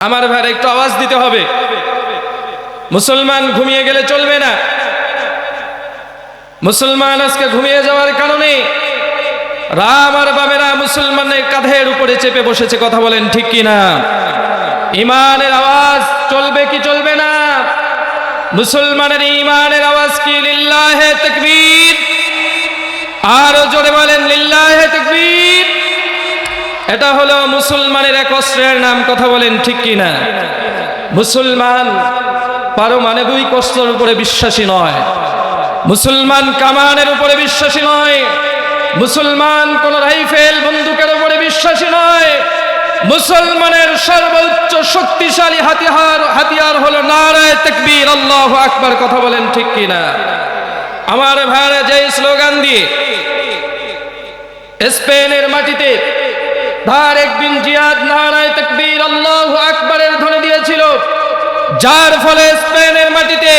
আমার ভাইয়ের একটু আওয়াজ দিতে হবে। মুসলমান ঘুমিয়ে গেলে চলবে না। মুসলমান আজকে ঘুমিয়ে যাওয়ার কারণে রাম আর বামেরা মুসলমানের কাঁধের উপরে চেপে বসেছে, কথা বলেন ঠিক কি না ইমানের আওয়াজ চলবে কি চলবে না? মুসলমানের ইমানের আওয়াজ কি? লিল্লাহে তাকবীর। আরও জোরে বলেন, লিল্লাহে তাকবীর। এটা হলো মুসলমানের এক অস্ত্রের নাম, কথা বলেন ঠিক কি না মুসলমান পারমাণবিক অস্ত্রের উপরে বিশ্বাসী নয়। মুসলমান কামানের উপরে বিশ্বাসী নয়। মুসলমান কোন রাইফেল বন্দুকের উপরে বিশ্বাসী নয়। মুসলমানের সর্বোচ্চ শক্তিশালী হাতিয়ার হাতিয়ার হলো নারায় তাকবীর, আল্লাহু আকবার, কথা বলেন ঠিক কি না আমার ভাইরা যে স্লোগান দিয়ে স্পেনের মাটিতে তারেক একদিন জিয়াদ নারায় তাকবীর, আল্লাহু আকবারের ধ্বনি দিয়েছিল। যার ফলে স্পেনের মাটিতে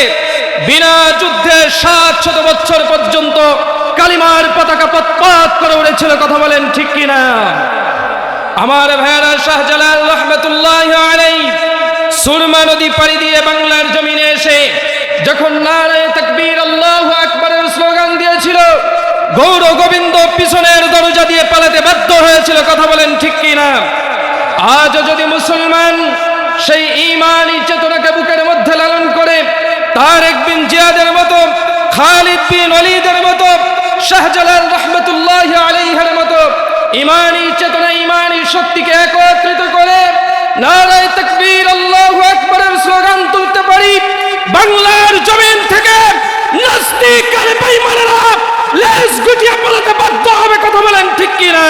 বিনা যুদ্ধে সাত শত বছর পর্যন্ত কালিমার পতাকা পৎপাত করে উড়েছিল কথা বলেন ঠিক কিনা? আমার ভাইরা শাহজালাল রহমতুল্লাহ আলাই সুরমা নদী পাড়ি দিয়ে বাংলার জমিনে এসে যখন নারায় তাকবীর, আল্লাহু আকবারের স্লোগান দিয়েছিল গৌর গোবিন্দ পিছনের দরজা দিয়ে পালাতে বাধ্য হয়েছিল, কথা বলেন ঠিক কিনা? আজও যদি মুসলমান সেই ইমানি চেতনাকে বুকের মধ্যে লালন করে তার একদিন জিয়াদের মতো, খালিদ বিন অলিদের মতো, শাহজালাল রহমতুল্লাহ আলাইহার মতো ইমানি চেতনা, ইমানি শক্তিকে একত্রিত করে নারায় তাকবীর, আল্লাহু আকবারের স্লোগান তুলতে পারি, বাংলার জমিন থেকে নাস্তিক আর বেঈমানেরা লেজ পালাতে বাধ্য হবে, কথা বলেন ঠিক কিনা?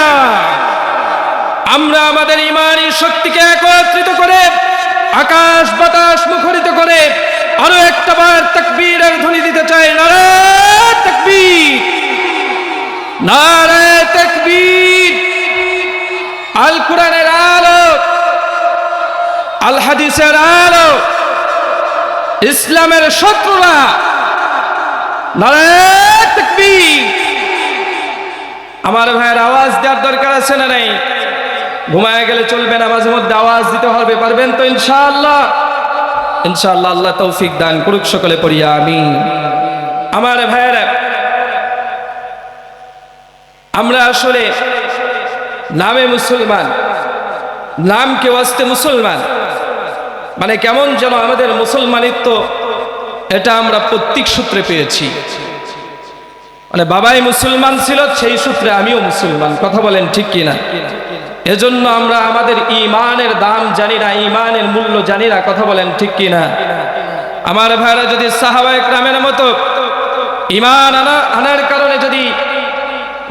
আমরা আমাদের ইমানি শক্তিকে একত্রিত করে, আকাশ বাতাস মুখরিত করে, আরও একটা বার তাকবীরের ধ্বনি দিতে চাই। নারে তাকবীর! নারে তাকবীর! আল কোরআনের আলো আল হাদিসের আলো, ইসলামের শত্রুরা নারে তাকবীর আমার ভাইয়ের আওয়াজ দেওয়ার দরকার আছে না নাই? ঘুমায় গেলে চলবে না, মাঝে মধ্যে আওয়াজ দিতে হবে, পারবেন তো ইনশাআল্লাহ? ইনশাআল্লাহ আল্লাহ তৌফিক দান করুক সকলে পড়িয়া আমি আমার ভাইয়েরা, আমরা আসলে নামে মুসলমান নাম কেউ আসতে মুসলমান। মানে কেমন যেন আমাদের মুসলমানিত্ব, এটা আমরা প্রত্যেক সূত্রে পেয়েছি। মানে বাবাই মুসলমান ছিল, সেই সূত্রে আমিও মুসলমান। কথা বলেন ঠিক কিনা? এজন্য আমরা আমাদের ইমানের দাম জানি না ইমানের মূল্য জানি না, কথা বলেন ঠিক কিনা? আমার ভাইরা যদি সাহাবায়ক রামের মতো ইমান আনা, আনার কারণে যদি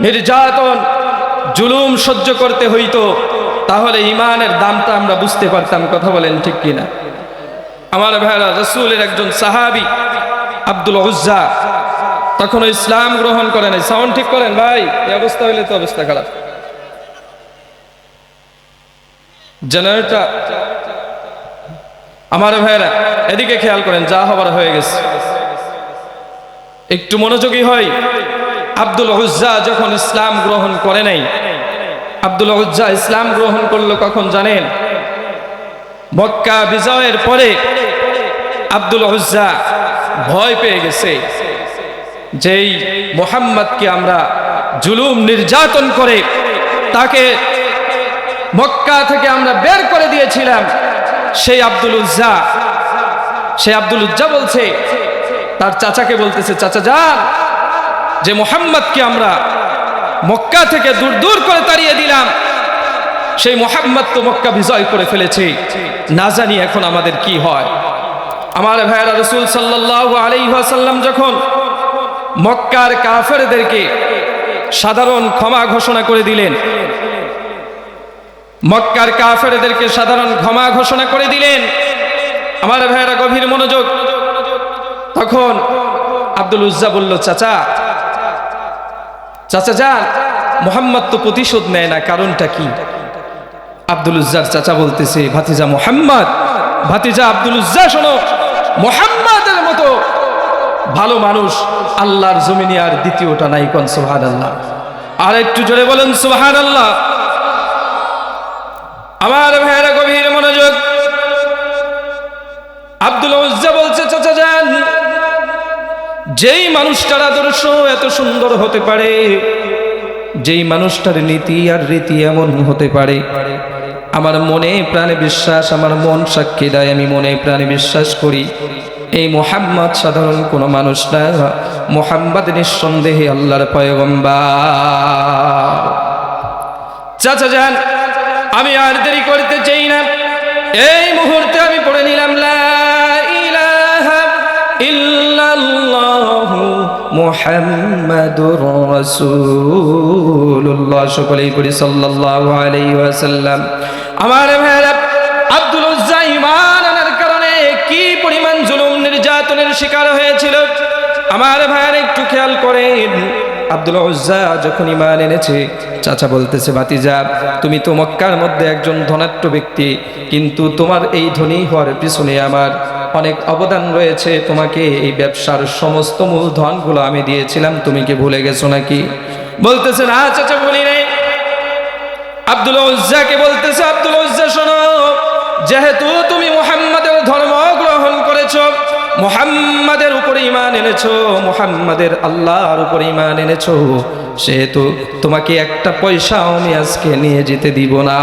নির্যাতন, জুলুম সহ্য করতে হইতো, তাহলে ইমানের দামটা আমরা বুঝতে পারতাম, কথা বলেন ঠিক কিনা? আমার ভাইরা, রসুলের একজন সাহাবি, আব্দুল উজ্জা তখন ইসলাম গ্রহণ করেন সাউন্ড ঠিক করেন? ভাই, এই অবস্থা হইলে তো অবস্থা খারাপ। জেনারেটর আমার ভাইরা এদিকে খেয়াল করেন, যা হবার হয়ে গেছে। একটু মনোযোগী হয়। আব্দুল হুজ্জা যখন ইসলাম গ্রহণ করে নাই, আব্দুল হুজ্জা ইসলাম গ্রহণ করল কখন জানেন? মক্কা বিজয়ের পরে আব্দুল হুজ্জা ভয় পেয়ে গেছে। যেই মোহাম্মদকে আমরা জুলুম নির্যাতন করে তাকে মক্কা থেকে আমরা বের করে দিয়েছিলাম, সেই আব্দুল উজ্জা। সেই আব্দুল উজ্জা বলছে, তার চাচাকে বলতেছে, চাচা যান, যে মোহাম্মদকে আমরা মক্কা থেকে দূর দূর করে তাড়িয়ে দিলাম, সেই মোহাম্মদ তো মক্কা বিজয় করে ফেলেছে। না জানি এখন আমাদের কি হয়। আমার ভাইয়েরা, রসুল সাল্লাহ আলাইসাল্লাম যখন মক্কার কাফেরদেরকে সাধারণ ক্ষমা ঘোষণা করে দিলেন। মক্কার কাফেরদেরকে সাধারণ ক্ষমা ঘোষণা করে দিলেন। আমার ভাইয়েরা গভীর মনোযোগ। তখন আব্দুল উজ্জা বলল, চাচা চাচা যান, মোহাম্মদ তো প্রতিশোধ নেয় না, কারণটা কি? আব্দুল উজ্জার চাচা বলতেছে, ভাতিজা মোহাম্মদ, ভাতিজা আব্দুল উজ্জা, শোনো ভালো মানুষ, আল্লাহর জমিনে আর দ্বিতীয়টা নাই কন সুহান আল্লাহ আর একটু জোরে বলেন সুহান আল্লাহ আমার ভাইয়েরা, গভীর মনোযোগ। আব্দুল বলছে, চাচা যান, যেই মানুষটার আদর্শ এত সুন্দর হতে পারে, যেই মানুষটার নীতি আর রীতি এমন হতে পারে, আমার মনে প্রাণে বিশ্বাস, আমার মন সাক্ষী দেয়, আমি মনে প্রাণে বিশ্বাস করি। এই মোহাম্মদ সাধারণ কোনো মানুষ না। মোহাম্মদ নিঃসন্দেহে আল্লাহর পয়গম্বার। চাচা যান আমি আর দেরি করতে চাই না। এই মুহূর্তে আমি পড়ে নিলাম আমার ভাইরা শিকার হয়েছিল। আমার ভাইয়ার একটু খেয়াল করেন। আব্দুল উজ্জা যখন ইমান এনেছে, চাচা বলতেছে, ভাতিজা, তুমি তো মক্কার মধ্যে একজন ধনাঢ্য ব্যক্তি, কিন্তু তোমার এই ধনী হওয়ার পিছনে আমার অনেক অবদান রয়েছে। তোমাকে এই ব্যবসার সমস্ত মূলধনগুলো আমি দিয়েছিলাম, তুমি কি ভুলে গেছো নাকি? বলতেছে না চাচা, বলি নাই। আব্দুল উজ্জাকে বলতেছে, আব্দুল উজ্জা, শোনো, যেহেতু তুমি মুহাম্মাদের ধর্ম গ্রহণ করেছ মুহাম্মাদের উপরে ইমান এনেছো, মোহাম্মদের আল্লাহর উপরে ইমান এনেছো, সেহেতু তোমাকে একটা পয়সাও আমি আজকে নিয়ে যেতে দিব না।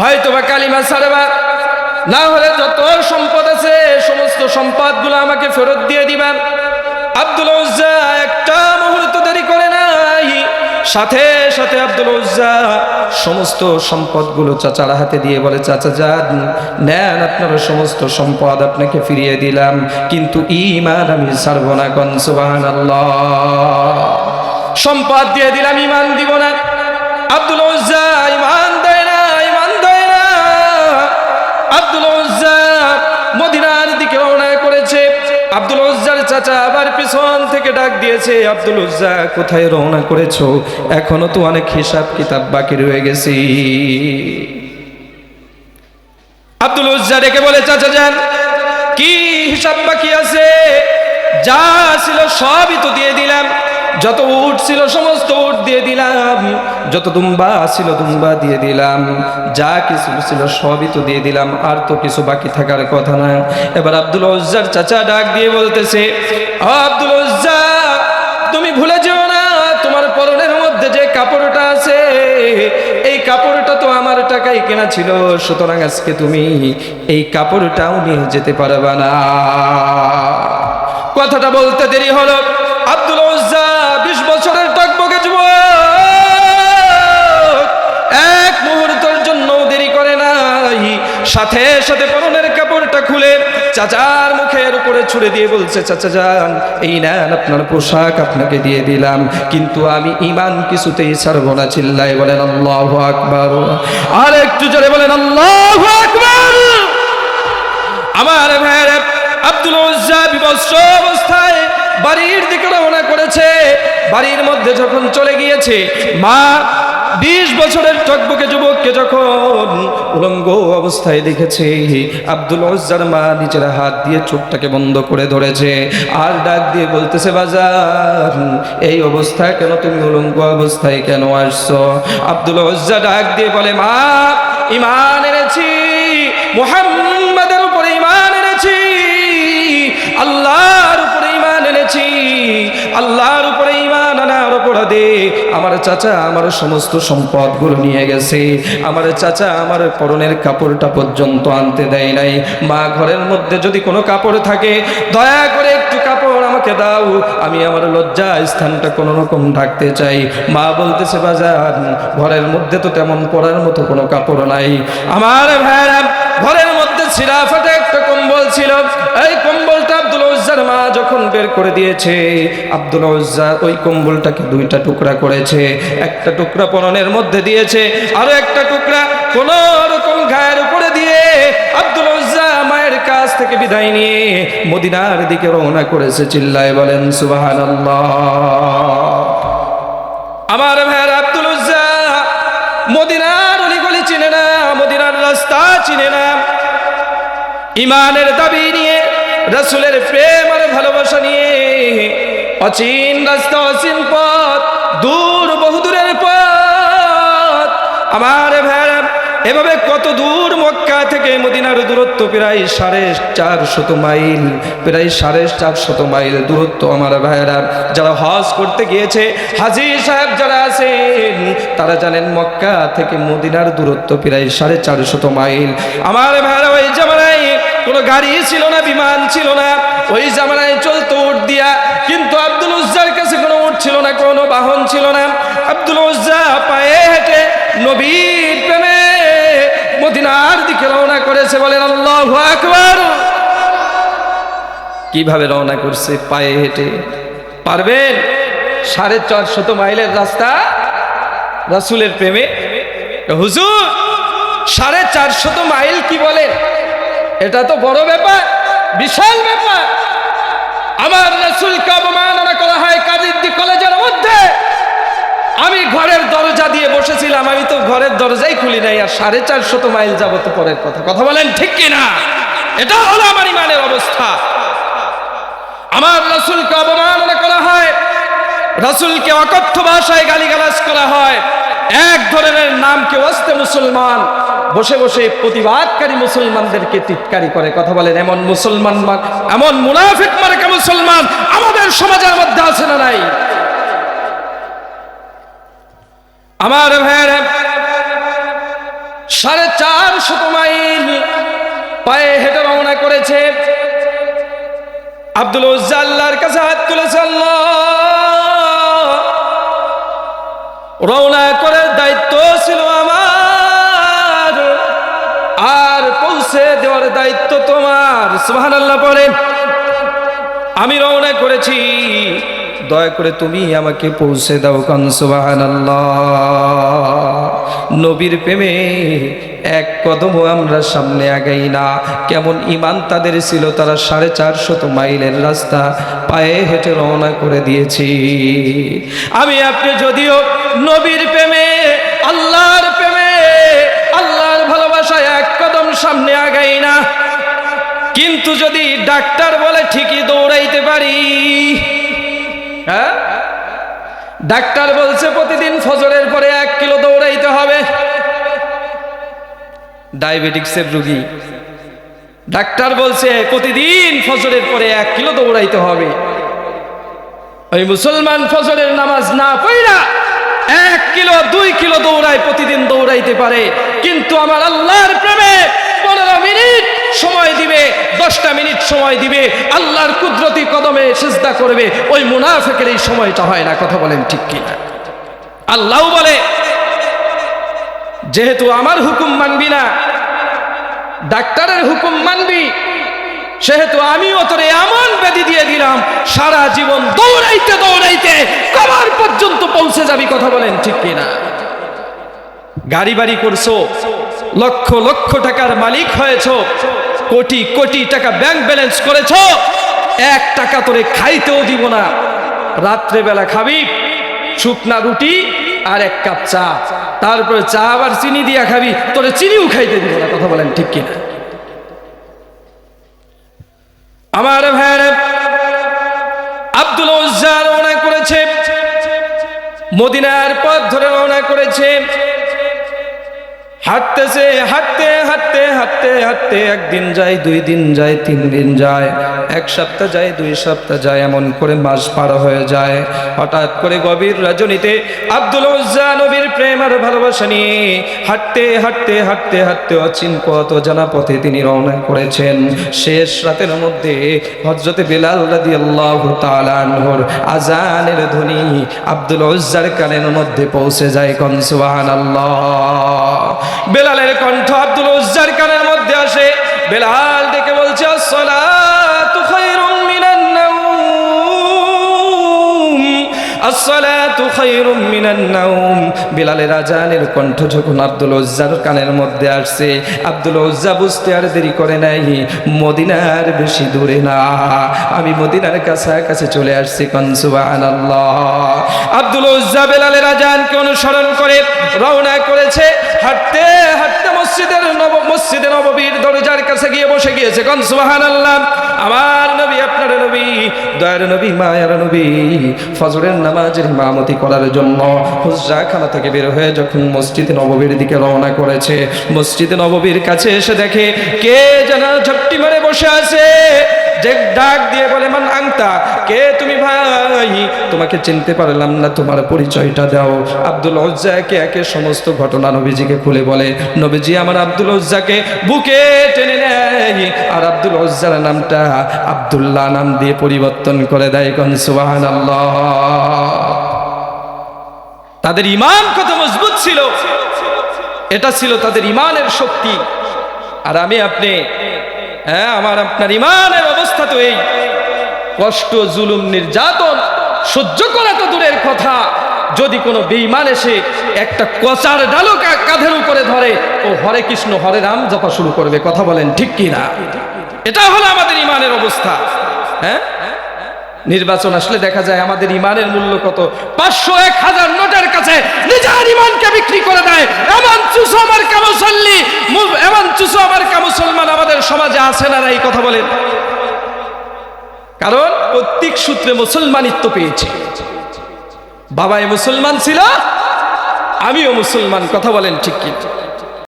হয় তোমার কালিমা সারেবা না হলে যত সম্পদ আছে, সমস্ত সম্পদগুলো আমাকে ফেরত দিয়ে দিবেন আব্দুল সাথে সাথে আব্দুল উজ্জা সমস্ত সম্পদগুলো চাচার হাতে দিয়ে বলে, চাচা যান, নেন আপনার সমস্ত সম্পদ, আপনাকে ফিরিয়ে দিলাম, কিন্তু ইমান আমি ছাড়ব না কনসুবান সম্পদ দিয়ে দিলাম ইমান দিব না। আব্দুল উজ্জা ইমান দেয় না ইমান দেয় না। আব্দুল উজ্জা মদিনার দিকে রওনা করেছে। আব্দুল উজ্জার চাচা আবার পিছন থেকে ডাক দিয়েছে, আব্দুল উজ্জা কোথায় রওনা করেছ? এখনও তো অনেক হিসাব কিতাব বাকি রয়ে গেছি। আব্দুল উজ্জা ডেকে বলে, চাচা যান, কি হিসাব বাকি আছে? যা ছিল সবই তো দিয়ে দিলাম। যত উট ছিল সমস্ত উট দিয়ে দিলাম। যত দুম্বা ছিল দুম্বা দিয়ে দিলাম। যা কিছু ছিল সবই তো দিয়ে দিলাম, আর তো কিছু বাকি থাকার কথা না। এবার আব্দুল উজ্জার চাচা ডাক দিয়ে বলতেছে আব্দুল উজ্জা তুমি ভুলে যেও না, তোমার পরনের মধ্যে যে কাপড়টা আছে, এই কাপড়টা তো আমার টাকায় কেনা ছিল। সুতরাং আজকে তুমি এই কাপড়টাও নিয়ে যেতে পারবে না। কথাটা বলতে দেরি হলো। আব্দুল সাথে সাথে পরনের কাপড়টা খুলে চাচার মুখের উপরে ছুড়ে দিয়ে বলছে, চাচা যান, এই নেন আপনার পোশাক, আপনাকে দিয়ে দিলাম। কিন্তু আমি ইমান কিছুতেই ছাড়ব না। চিল্লাই বলেন, আল্লাহ আকবার। আর একটু জোরে বলেন, আল্লাহ আকবার। আমার ভাইয়ের আব্দুল বিবস্ত্র অবস্থায় বাড়ির দিকে রওনা করেছে। বাড়ির মধ্যে যখন চলে গিয়েছে, মা বিশ বছরের টকবকে যুবককে যখন উলঙ্গ অবস্থায় দেখেছে, আব্দুল ওজার মা নিজের হাত দিয়ে চোখটাকে বন্ধ করে ধরেছে আর ডাক দিয়ে বলতেছে বাজার এই অবস্থায় কেন তুমি উলঙ্গ অবস্থায় কেন আসছো? আব্দুল ওজা ডাক দিয়ে বলে, মা, ইমান এনেছি মুহাম্মাদের চাচা আমার সমস্ত সম্পদগুলো নিয়ে গেছে। আমার চাচা আমার পরনের কাপড়টা পর্যন্ত আনতে দেয় নাই। মা ঘরের মধ্যে যদি কোনো কাপড় থাকে, দয়া করে একটু কাপড় আমাকে দাও। আমি আমার লজ্জা স্থানটা কোনো রকম ঢাকতে চাই। মা বলতেছে বাজার ঘরের মধ্যে তো তেমন পরার মতো কোনো কাপড় নাই। আমার ভাইরা, ঘরের মধ্যে ছিঁড়া ফাটা একটা কম্বল ছিল। এই কম্বলটা আব্দুল উজ্জার মা যখন বের করে দিয়েছে। আব্দুল উজ্জা ওই কম্বলটাকে দুইটা টুকরা করেছে। একটা টুকরা পরনের মধ্যে দিয়েছে, আরও একটা টুকরা কোন রকম গায়ের উপরে দিয়ে আব্দুল উজ্জা মায়ের কাছ থেকে বিদায় নিয়ে মদিনার দিকে রওনা করেছে, চিল্লায় বলেন, সুবহানাল্লাহ। আমার ভাইয়ের আব্দুল উজ্জা মদিনার অলিগলি চিনে না, মদিনার রাস্তা চিনে না। ইমানের দাবি নিয়ে রসুলের প্রেম অচিন রাস্তা, অচিন পথ, দূর বহুদূরের পথ। আমার ভাইরা এভাবে কত দূর মক্কা থেকে মদিনার দূরত্ব প্রায় সাড়ে চার শত মাইল, প্রায় সাড়ে চার শত মাইল দূরত্ব আমার ভাইয়েরা। যারা হজ করতে গিয়েছে হাজি সাহেব যারা আছেন, তারা জানেন মক্কা থেকে মদিনার দূরত্ব প্রায় সাড়ে চার শত মাইল। আমার ভাইয়েরা, ওই জামানায় কোনো গাড়ি ছিল না, বিমান ছিল না। ওই জামানায় চলতো উঠ দিয়া, কিন্তু বাহন ছিল না। আব্দুল উজ্জা পায়ে হেঁটে নবীর প্রেমে মদিনার দিকে রওনা করেছে, বলেন, আল্লাহ আকবার। কীভাবে রওনা করছে? পায়ে হেঁটে। পারবেন? সাড়ে চারশত মাইলের রাস্তা রাসুলের প্রেমে। হুজুর, সাড়ে চারশত মাইল কি বলেন? এটা তো বড় ব্যাপার, বিশাল ব্যাপার। আমার রাসুলকে অবমাননা করা হয় কাদিদ্দি কলেজের মধ্যে। আমি ঘরের দরজা দিয়ে বসেছিলাম, আমি তো ঘরের দরজাই খুলি নাই, আর সাড়ে চারশত মাইল যাব তো পরের কথা। কথা বলেন ঠিক কিনা? এটা হলো আমার ইমানের অবস্থা। আমার রাসুলকে অবমাননা করা হয়, রসুলকে অকথ্য ভাষায় গালিগালাজ করা হয়। এক ধরনের নাম নামকে ওয়াস্তে মুসলমান, বসে বসে প্রতিবাদকারী মুসলমানদেরকে টিটকারি করে, কথা বলেন, এমন মুসলমান এমন মুনাফিক মার্কা মুসলমান? আমাদের সমাজের মধ্যে আছে না নাই? আমার সাড়ে চার শত মাইল পায়ে হেঁটে রওনা করেছে আব্দুল উজ্জাল্লার কাছে হাত তুলেছে আল্লাহ। রওনা করার দায়িত্ব ছিল আমার। আর পৌঁছে দেওয়ার দায়িত্ব তোমার। সুহান আল্লাহ বলেন, আমি রওনা করেছি। দয়া করে তুমি আমাকে পৌঁছে দাও কান সুবাহান নবীর প্রেমে এক কদমও আমরা সামনে আগাই না। কেমন ইমান তাদের ছিল, তারা সাড়ে চারশত মাইলের রাস্তা পায়ে হেঁটে রওনা করে দিয়েছি। আমি আপনি যদিও নবীর প্রেমে, আল্লাহর প্রেমে, আল্লাহর ভালোবাসায় এক কদম সামনে আগাই না। কিন্তু যদি ডাক্তার বলে ঠিকই দৌড়াইতে পারি হ্যাঁ? ডাক্তার বলছে প্রতিদিন ফজরের পরে এক কিলো দৌড়াইতে হবে। ডায়াবেটিক্সের রুগী। ডাক্তার বলছে প্রতিদিন ফজরের পরে এক কিলো দৌড়াইতে হবে। ওই মুসলমান ফজরের নামাজ না পড়া এক কিলো, দুই কিলো দৌড়ায়, প্রতিদিন দৌড়াইতে পারে। কিন্তু আমার আল্লাহর প্রেমে পনেরো মিনিট সময় দিবে, দশটা মিনিট সময় দিবে, আল্লাহর কুদরতি কদমে সেজদা করবে। ওই মুনাফেকের এই সময়টা হয় না, কথা বলেন ঠিক কিনা? আল্লাহ বলে, যেহেতু আমার হুকুম মানবি না, ডাক্তারের হুকুম মানবি সেহেতু আমিও তোরে এমন ব্যাধি দিয়ে দিলাম, সারা জীবন দৌড়াইতে দৌড়াইতে কবার পর্যন্ত পৌঁছে যাবি, কথা বলেন ঠিক কিনা? গাড়ি বাড়ি করছ, লক্ষ লক্ষ টাকার মালিক হয়েছ, কোটি কোটি টাকা ব্যাংক ব্যালেন্স করেছ, এক টাকা তোরে খাইতেও দিব না। রাত্রেবেলা খাবি, শুকনা রুটি আর এক কাপ চা। তারপরে চা আবার চিনি দিয়া খাবি, তোরে চিনিও খাইতে দিব না, কথা বলেন ঠিক কিনা? আমার ভাইয়ের আব্দুল রওনা করেছে মদিনার পথ ধরে রওনা করেছে। হাঁটতেছে হাঁটতে হাঁটতে হাঁটতে হাঁটতে একদিন যায়, দুই দিন যায়, তিন দিন যায়, এক সপ্তাহ যায়, দুই সপ্তাহ যায়, এমন করে মাস পার হয়ে যায়। হঠাৎ করে গভীর রজনীতে আব্দুল নবীর প্রেম আর ভালোবাসা নিয়ে হাঁটতে হাঁটতে হাঁটতে হাঁটতে অচিন পথ জানা পথে তিনি রওনা করেছেন। শেষ রাতের মধ্যে হজরতে বেলাল রাদি আল্লাহ তালানহর আজানের ধ্বনি আব্দুল উজ্জার কানের মধ্যে পৌঁছে যায়। কনসুবাহান আল্লাহ বেলালের কণ্ঠ আব্দুল উজ্জার কানের মধ্যে আসে। বেলাল ডেকে বলছে কণ্ঠ উজ্জার কানের মধ্যে আসছে, আব্দুল উজ্জা আর দেরি করে নাই, মদিনার বেশি দূরে না, আমি মদিনার চলে আসছি আব্দুল উজ্জা অনুসরণ করে রওনা করেছে। দরজার কাছে গিয়ে বসে গিয়েছে, কন সুবহানাল্লাহ। আমার নবী, আপনার নবী, দয়ার নবী, মায়ার নবী, ফজরের নামাজের মামতি করার জন্য হুজরা খানা থেকে বের হয়ে যখন মসজিদ নববীর দিকে রওনা করেছে, মসজিদ নববীর কাছে এসে দেখে কে যেন ঝপটি মারে বসে আছে? ডাক দিয়ে বলে, মান আংতা, কে তুমি ভাই? তোমাকে চিনতে পারলাম না, তোমার পরিচয়টা দাও। আব্দুল উজ্জাকে একে সমস্ত ঘটনা নবীজিকে খুলে বলে, নবীজি আমার আব্দুল উজ্জাকে বুকে টেনে নেয়। আর আব্দুল উজ্জার নামটা আব্দুল্লাহ নাম দিয়ে পরিবর্তন করে দেয়, কন সুবহানাল্লাহ। তাদের ইমান কত মজবুত ছিল? এটা ছিল তাদের ইমানের শক্তি। আর আমি আপনি হ্যাঁ আমার আপনার ইমানের অবস্থা তো এই। কষ্ট, জুলুম, নির্যাতন সহ্য করা তো দূরের কথা। যদি কোনো বেইমান এসে একটা কচার ডালো কাঁধের উপরে ধরে, ও হরে কৃষ্ণ, হরে রাম জপা শুরু করবে। কথা বলেন ঠিক কি না এটা হলো আমাদের ইমানের অবস্থা। হ্যাঁ? নির্বাচন আসলে দেখা যায় আমাদের ইমানের মূল্য কত? পাঁচশো এক হাজার নোটের কাছে নিজের ইমানকে বিক্রি করে দেয়। এমন চুসো আমার কামসল্লি এমন চুসো আমার কামুসলমান আমাদের সমাজে আছে না এই কথা বলেন। কারণ প্রত্যেক সূত্রে মুসলমানিত্ব পেয়েছে। বাবাই মুসলমান ছিল, আমিও মুসলমান, কথা বলেন ঠিক কি